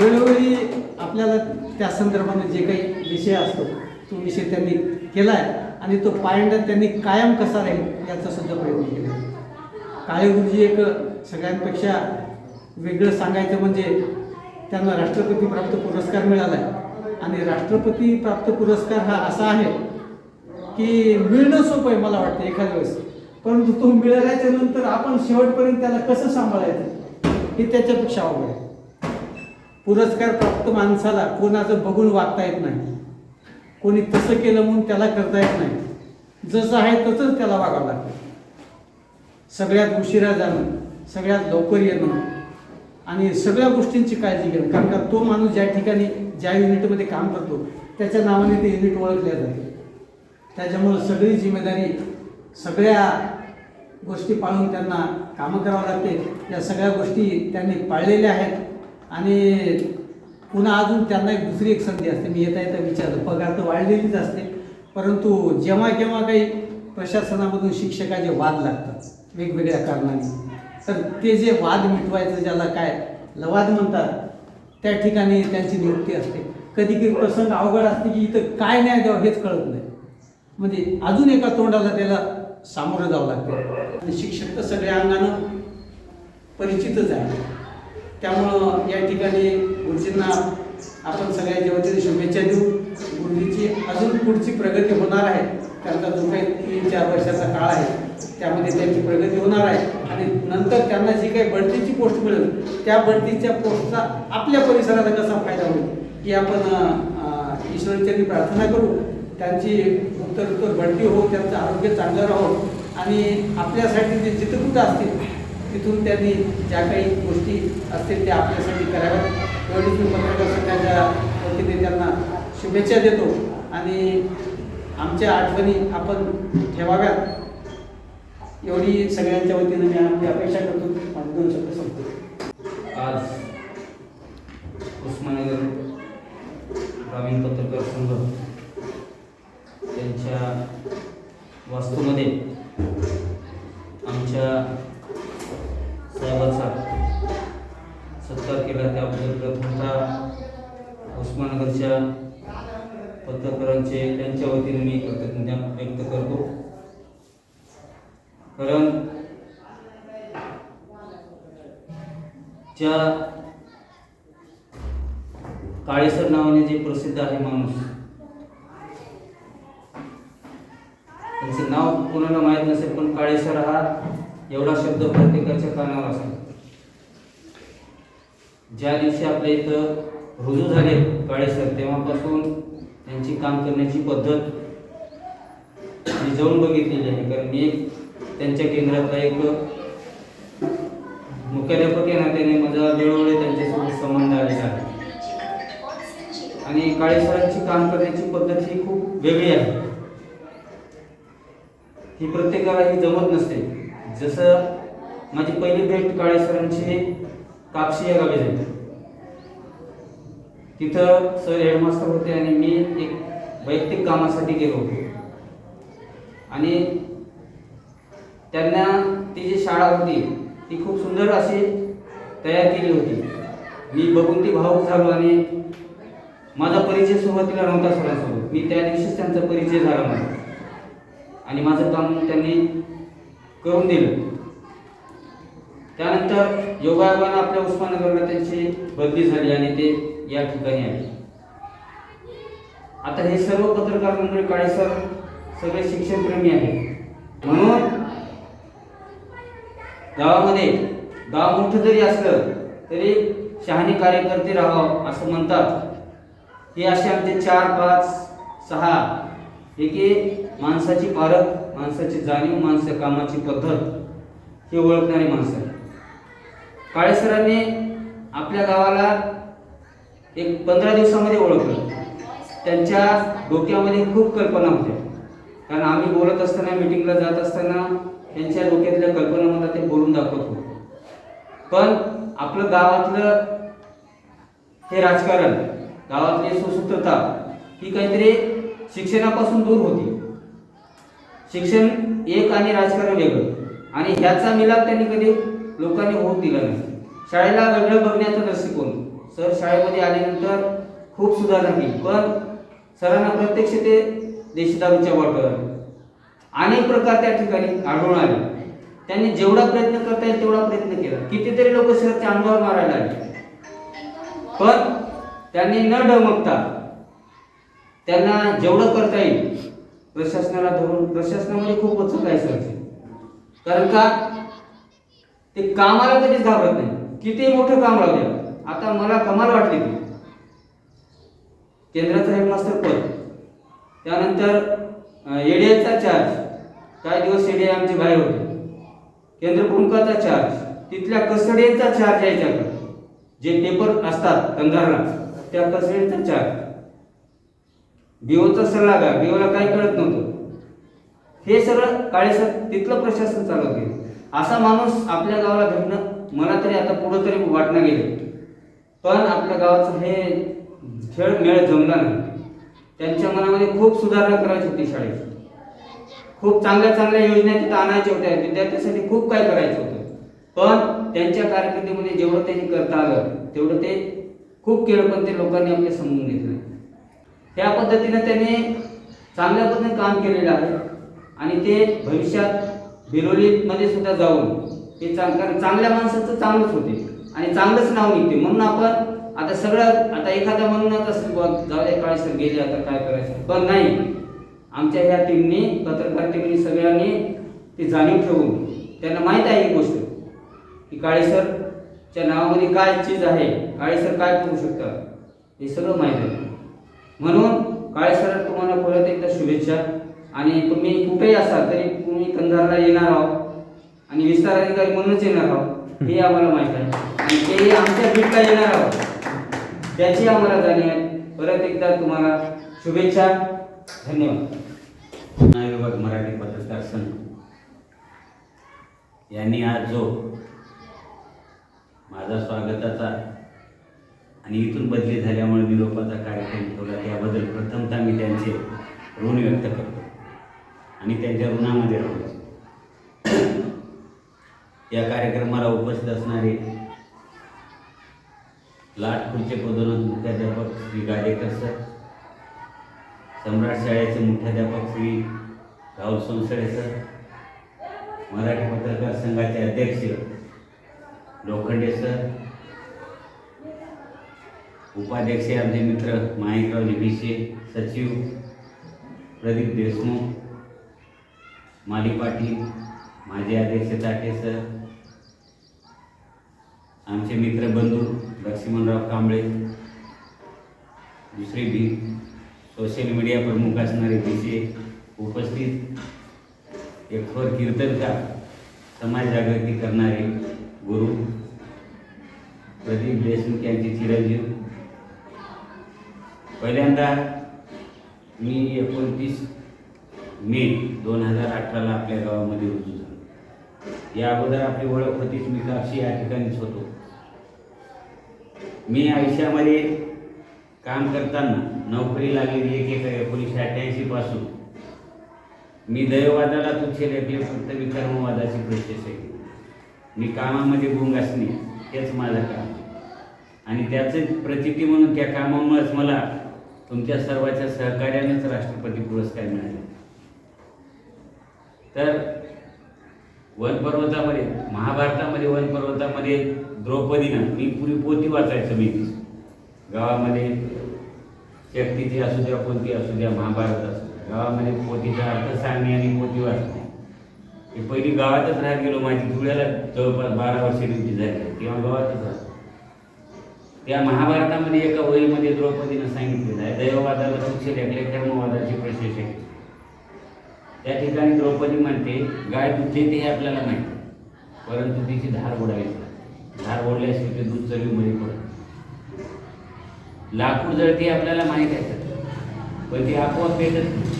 वेळोवेळी आपल्याला त्या संदर्भाने जे काही विषय असतो तो विषय त्यांनी केला आहे आणि तो पायंडा त्यांनी कायम कसा राहील याचा सुद्धा प्रयत्न केला काळे गुरुजी एक सगळ्यांपेक्षा वेगळं सांगायचं म्हणजे त्यांना राष्ट्रपती प्राप्त पुरस्कार मिळाला आहे. आणि राष्ट्रपती प्राप्त पुरस्कार हा असा आहे की मिळणं सोपं आहे मला वाटतं एखाद्या वेळेस. परंतु तो मिळाल्याच्या नंतर आपण शेवटपर्यंत त्याला कसं सांभाळायचं हे त्याच्यापेक्षा अवघड आहे. पुरस्कार प्राप्त माणसाला कोणाचं बघून वागता येत नाही. कोणी तसं केलं म्हणून त्याला करता येत नाही. जसं आहे तसंच त्याला वागावं लागतं. सगळ्यात उशिरा जाणं सगळ्यात लवकर येणं आणि सगळ्या गोष्टींची काळजी घेणं. कारण का तो माणूस ज्या ठिकाणी ज्या युनिटमध्ये काम करतो त्याच्या नावाने ते युनिट ओळखल्या जाते. त्याच्यामुळं सगळी जिम्मेदारी सगळ्या गोष्टी पाळून त्यांना कामं करावं लागते. या सगळ्या गोष्टी त्यांनी पाळलेल्या आहेत. आणि पुन्हा अजून त्यांना एक दुसरी एक संधी असते. मी येता येता विचारलं पगार तर वाढलेलीच असते. परंतु जेव्हा केव्हा काही प्रशासनामधून शिक्षकाचे वाद लागतात वेगवेगळ्या कारणाने तर ते जे वाद मिटवायचं ज्याला काय लवाद म्हणतात त्या ठिकाणी त्यांची नियुक्ती असते. कधी कधी प्रसंग अवघड असते की इथं काय न्याय द्यावं हेच कळत नाही. म्हणजे अजून एका तोंडाला त्याला सामोरं जावं लागतं. आणि शिक्षक तर सगळ्या अंगानं परिचितच आहे त्यामुळं या ठिकाणी गुरुजींना आपण सगळ्यांच्या वतीने शुभेच्छा देऊ. गुरुजीची अजून पुढची प्रगती होणार आहे. त्यांचा जो काही तीन चार वर्षाचा काळ आहे त्यामध्ये त्यांची प्रगती होणार आहे. आणि नंतर त्यांना जी काही बढतीची पोस्ट मिळेल त्या बढतीच्या पोस्टचा आपल्या परिसराचा कसा फायदा होईल की आपण अं, ईश्वरांच्यानी प्रार्थना करू. त्यांची उत्तर उत्तर बढती हो त्यांचं आरोग्य चांगलं राहो. आणि आपल्यासाठी जे जिथं असतील तिथून त्यांनी ज्या काही गोष्टी असतील त्या आपल्यासाठी कराव्यात. एवढीच मी पत्रकार संघाच्या वतीने त्यांना शुभेच्छा देतो आणि आमच्या आठवणी आपण ठेवाव्यात. एवढी सगळ्यांच्या वतीनं मी आपली अपेक्षा करतो. माझे दोन शब्द सांगतो आज उस्मानगर ग्रामीण पत्रकार संघ त्यांच्या वास्तूमध्ये आमच्या साहेबाचा सत्कार केला. त्याबद्दल प्रथमतः उस्मानगरच्या पत्रकारांचे त्यांच्या वतीने मी कृतज्ञता व्यक्त करतो. कारण ज्या काळेसर नावाने जे प्रसिद्ध आहे माणूस त्यांचं नाव कोणाला माहीत नसेल पण काळेसर हा एवढा शब्द प्रत्येकाच्या कानावर असतो. ज्या दिवशी आपल्या इथं रुजू झाले काळेसर तेव्हापासून त्यांची काम करण्याची पद्धत मी जाऊन बघितलेली आहे. कारण मी एक त्यांच्या केंद्रातला एक मुख्याध्यापक या नात्याने माझा वेळोवेळी त्यांच्यासोबत संबंध आलेला आहे. आणि काळेसरांची काम करण्याची पद्धत ही खूप वेगळी आहे. ही प्रत्येकाला ही जमत नसते. जसं माझी पहिली भेट काळेसरांची कापशी या गावी झाली. तिथं सर हेडमास्टर होते आणि मी एक वैयक्तिक कामासाठी गेलो होतो. आणि त्यांना ती जी शाळा होती ती खूप सुंदर अशी तयार केली होती. मी बघून ती भावूक झालो आणि माझा परिचय सुरुवातीला नव्हता सरांसोबत. मी त्या दिवशीच त्यांचा परिचय झाला मला. आणि माझं काम त्यांनी करून दिलं. त्यानंतर योगायोगानं आपल्या उस्मानगरला त्यांची बदली झाली आणि ते या ठिकाणी आले. आता हे सर्व पत्रकार मंडळी काळेसर सगळे शिक्षणप्रेमी आहेत. म्हणून गावामध्ये गाव मोठं जरी असलं तरी शहाणी कार्यकर्ते राहावं असं म्हणतात. हे असे आमचे चार पाच सहा हे की माणसाची पारख माणसाची जाणीव माणसं कामाची पद्धत हे ओळखणारी माणसं आहे काळेसरांनी आपल्या गावाला एक पंधरा दिवसामध्ये ओळखलं. त्यांच्या डोक्यामध्ये खूप कल्पना होत्या. कारण आम्ही बोलत असताना मिटिंगला जात असताना त्यांच्या डोक्यातल्या कल्पना मला ते बोलून दाखवत होते. पण आपलं गावातलं हे राजकारण गावातली सुसूत्रता ही काहीतरी शिक्षणापासून दूर होती. शिक्षण एक आणि राजकारण वेगळं. आणि ह्याचा मिलाप त्यांनी कधी लोकांनी होऊ दिला नाही. शाळेला वेगळं बघण्याचा दृष्टिकोन. सर शाळेमध्ये आल्यानंतर खूप सुधारणा केली. पण सरांना प्रत्यक्ष ते देशी दारूच्या बॉटल अनेक प्रकार त्या ठिकाणी आढळून आले. त्यांनी जेवढा प्रयत्न करता येईल तेवढा प्रयत्न केला. कितीतरी लोक सरांच्या अंगावर मारायला आले पण त्यांनी न डमकता त्यांना जेवढं करता येईल प्रशासनाला धरून प्रशासनामध्ये खूप वचक आहे सरचे कारण का? ते कामाला कधीच घाबरत नाही. किती मोठं काम राहू द्या. आता मला कमाल वाटली ती. केंद्राचं हेडमास्टर पद. त्यानंतर एडीएचा चार्ज काही दिवस एडीए आमचे बाहेर होते. केंद्र प्रमुखाचा चार्ज तिथल्या कस्टडियनचा चार्ज यायच्याकडे जे पेपर असतात कंधारला त्या कस्टडियनचा चार्ज बिओचा सल्लागार बिओला काही कळत नव्हतं. हे सगळं काळेसर तिथलं प्रशासन चालवत गेलं. असा माणूस आपल्या गावाला भेटणं मला तरी आता पुढं तरी वाटणं गेलं. पण आपल्या गावाचं हे खेळ मेळ जमला नाही. त्यांच्या मनामध्ये खूप सुधारणा करायची होती शाळेत खूप चांगल्या चांगल्या योजना तिथं आणायच्या होत्या. विद्यार्थ्यांसाठी खूप काय करायचं होतं. पण त्यांच्या कारकिर्दीमध्ये जेवढं त्यांनी करता आलं तेवढं ते खूप केलं पण ते लोकांनी आपले समजून घेतलं. ह्या पद्धतीनं त्यांनी चांगल्या पद्धतीने काम केलेलं आहे. आणि ते भविष्यात बिरोलीमध्ये सुद्धा जाऊन ते चांग कारण चांगल्या माणसाचं चांगलंच होते. आणि चांगलंच नाव निघते. म्हणून आपण आता सगळं आता एखादा म्हणून आता जाऊ द्या काय सर गेले आता काय करायचं? पण नाही. आमच्या ह्या टीमनी पत्रकार टीमनी सगळ्यांनी ती जाणीव ठेवून त्यांना माहीत आहे ही गोष्ट की काळेसरच्या नावामध्ये काय चीज आहे काळेसर काय करू शकतात हे सगळं माहीत आहे. म्हणून काळेसर तुम्हाला परत एकदा शुभेच्छा. आणि तुम्ही कुठेही असाल तरी तुम्ही कंधारला येणार आहोत. आणि विस्तार अधिकारी म्हणूनच येणार आहोत. हे आम्हाला माहीत आहे. आणि तेही आमच्या बीटला येणार आहोत. त्याची आम्हाला जाणीव आहे. परत एकदा तुम्हाला शुभेच्छा. धन्यवाद. विभाग मराठी पत्रकार संघ. यांनी आज जो माझा स्वागताचा आणि इथून बदली झाल्यामुळे निरोपाचा कार्यक्रम ठेवला. त्याबद्दल प्रथमतः मी त्यांचे ऋण व्यक्त करतो. आणि त्यांच्या ऋणामध्ये राहतो या कार्यक्रमाला उपस्थित असणारे लाटपूरचे पदोन्नत मुख्याध्यापक श्री गाडेकर सर सम्राट शाळेचे मुख्याध्यापक श्री राहुल सोनसडे सर मराठी पत्रकार संघाचे अध्यक्ष लोखंडे सर उपाध्यक्ष आमचे मित्र माणिकराव निभिशे सचिव प्रदीप देशमुख माली पाटील माझे अध्यक्ष ताटे सर आमचे मित्र बंधू लक्ष्मणराव कांबळे दुसरी बी सोशल मीडिया प्रमुख असणारे विषय उपस्थित एक थोर कीर्तनकार समाज जागृती करणारे गुरु प्रदीप देशमुख यांचे चिरंजीव पहिल्यांदा मी एकोणतीस मे दोन हजार अठराला आपल्या गावामध्ये रुजू झालो. या अगोदर आपली ओळख होतीच मी कापशी या ठिकाणीच होतो. मी आयुष्यामध्ये काम करताना नोकरी लागलेली एक एक एकोणीसशे अठ्ठ्याऐंशी पासून मी दैववादाला तुच्छ लेखले फक्त मी कर्मवादाची प्रशेष आहे मी कामामध्ये गुंग असणे हेच माझं काम आणि त्याचं प्रचिती म्हणून त्या कामामुळेच मला तुमच्या सर्वांच्या सहकार्यानेच राष्ट्रपती पुरस्कार मिळाले. तर वनपर्वतामध्ये महाभारतामध्ये वनपर्वतामध्ये द्रौपदीनं मी पुरी पोती वाचायचं मी. ती गावामध्ये शक्तीची असू द्या पोती असू द्या महाभारत असू द्या गावामध्ये पोतीचा अर्थ सांगणे आणि पोती वाचणे. हे पहिली गावातच राहत गेलो माझी धुळ्याला जवळपास बारा वर्षे ड्युटी झाली. तेव्हा गावातच असतो त्या महाभारतामध्ये एका वहीमध्ये द्रौपदीनं सांगितलेलं आहे दैववादाला तुच्छ लेखले प्रशेष आहे त्या ठिकाणी द्रौपदी म्हणते गाय दूध देते हे आपल्याला माहिती परंतु तिची धार ओढायची धार ओढल्याशिवाय ते दूध चवीमध्ये पडत लाकूड जळते हे आपल्याला माहीत आहे पण ती आपोआप भेटत नाही.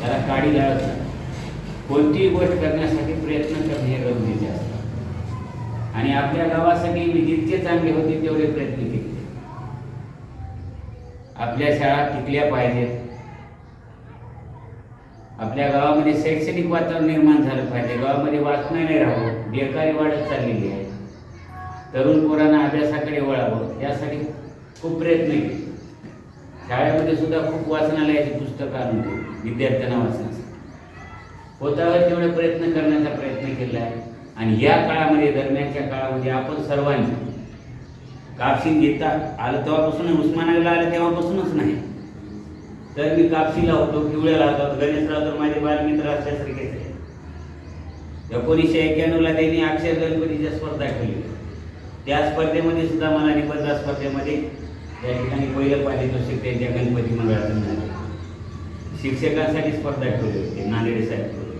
त्याला काडी लागत कोणतीही गोष्ट करण्यासाठी प्रयत्न करणे हे गरजेचे असतात आणि आपल्या गावासाठी मी जितके चांगले होते तेवढे प्रयत्न केले. आपल्या शाळा टिकल्या पाहिजेत. आपल्या गावामध्ये शैक्षणिक वातावरण निर्माण झालं पाहिजे. गावामध्ये वाचणं नाही राहावं बेकारी वाढत चाललेली आहे. तरुण पोरांना अभ्यासाकडे वळावं यासाठी खूप प्रयत्न केले. शाळेमध्ये सुद्धा खूप वाचनालयाची पुस्तकं आणून विद्यार्थ्यांना वाचण्यासाठी होता तेवढे प्रयत्न करण्याचा प्रयत्न केला. आहे आणि या काळामध्ये दरम्यानच्या काळामध्ये आपण सर्वांनी कापशी घेता आलं तेव्हापासून उस्मानाला आलं तेव्हापासूनच नाही. तर मी कापशीला होतो पिवळ्याला होतो गणेशराव तर माझे बालमित्र असल्यासारखेच आहे एकोणीसशे एक्क्याण्णवला त्यांनी अक्षर गणपतीच्या स्पर्धा केली. त्या स्पर्धेमध्ये सुद्धा मला निबंध स्पर्धेमध्ये त्या ठिकाणी पहिलं पारितोषिक त्यांच्या गणपती मंडळातून झाले शिक्षकांसाठी स्पर्धा ठेवली होती नांदेड साहेब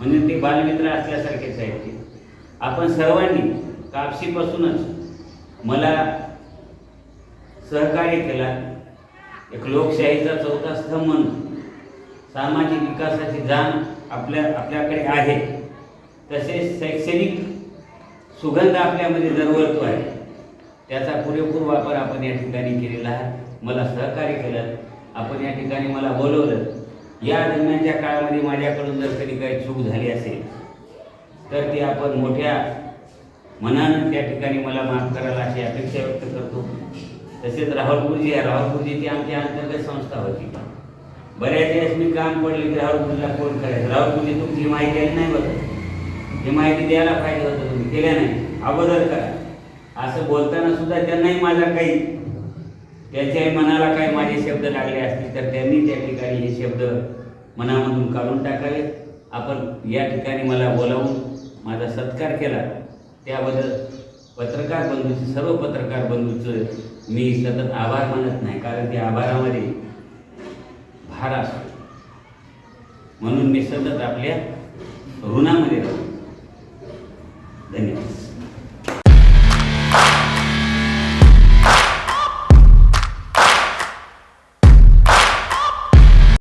म्हणजे ते बालमित्र असल्यासारखेच आहेत ते. आपण सर्वांनी कापशीपासूनच मला सहकार्य केला. एक लोकशाहीचा चौथा स्तंभ म्हणून सामाजिक विकासाची जाण आपल्या आपल्याकडे आहे. तसेच शैक्षणिक सुगंध आपल्यामध्ये दरवळतो आहे. त्याचा पुरेपूर वापर आपण या ठिकाणी केलेला आहे. मला सहकार्य केलं. आपण या ठिकाणी मला बोलवलं. या दरम्यानच्या काळामध्ये माझ्याकडून जर कधी काही चूक झाली असेल तर ती आपण मोठ्या मनानं त्या ठिकाणी मला माफ करायला अशी अपेक्षा व्यक्त करतो. तसेच राहुल गुरुजी आहे राहुल गुरुजीची आमची अंतर्गत संस्था होती. बऱ्याच वेळेस मी काम पडले की राहुल फोन करायचं. राहुल गुरुजी तुमची माहिती आली नाही बघा ही माहिती द्यायला पाहिजे होतं तुम्ही केल्या नाही. अगोदर करा. असं बोलताना सुद्धा त्यांनाही माझा काही त्यांच्याही मनाला काही माझे शब्द लागले असतील तर त्यांनी त्या ठिकाणी हे शब्द मनामधून काढून टाकावे. आपण या ठिकाणी मला बोलावून माझा सत्कार केला. त्याबद्दल पत्रकार बंधूचे सर्व पत्रकार बंधूचं मी सतत आभार मानत नाही कारण त्या आभारामध्ये भार असतो. म्हणून मी सतत आपल्या ऋणामध्ये राहतो.